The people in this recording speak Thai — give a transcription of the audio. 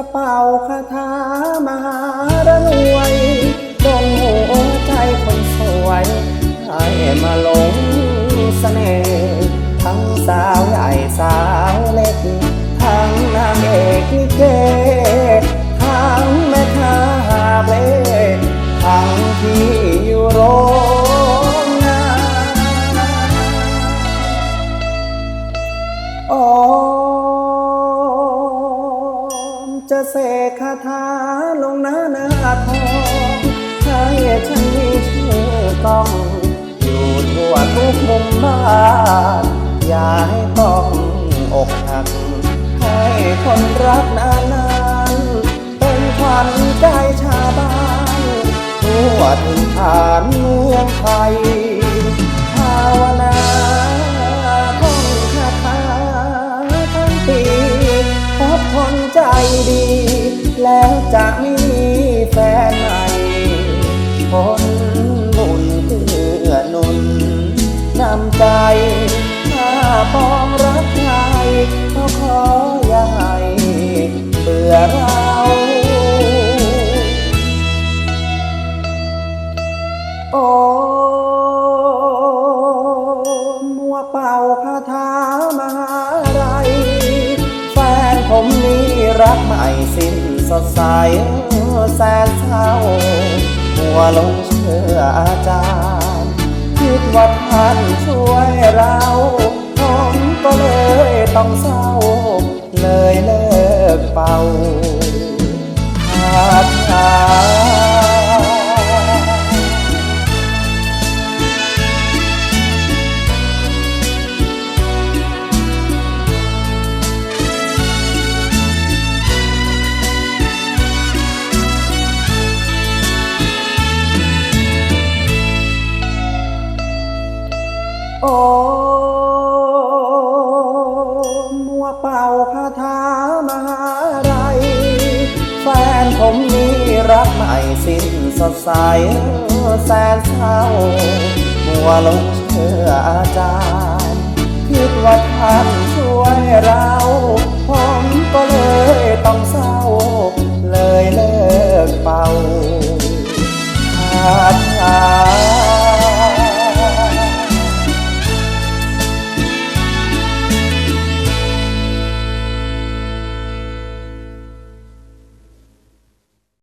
มจะเป่าคาถามหารรวยดงหัวใจคนสวยให้มาหลงเสน่ห์ทั้งสาว เสกคาถาลงหน้าหน้าทองให้ฉันมีชื่อกล้อง อยู่ทั่วทุกมุมบ้านอย่าให้ต้องอกหัก ให้คนรักนานๆเป็นขวัญใจชาวบ้านทั่วถึงฐานเมืองไทย ดี แล้วจะมีแฟนใหม่คนบุญเกื้อนุนนำใจถ้าปองรักใครก็ขออย่าให้เบื่อเราโอมมัวเป่าคาถามหาไรแฟนผมนี้ สิ้นสดใสแสนเศร้า หัวลงเชื่ออาจารย์ คิดว่าท่านช่วยเราผมก็เลยต้องเศร้า เลยเลิกเป่า โอมมัวเป่าคาถามหาไรแฟนผมนี้รักใหม่สิ้นสดใสแสนเศร้ามัวลงเชื่ออาจารย์ คิดว่าท่านช่วยเรา ผมก็เลย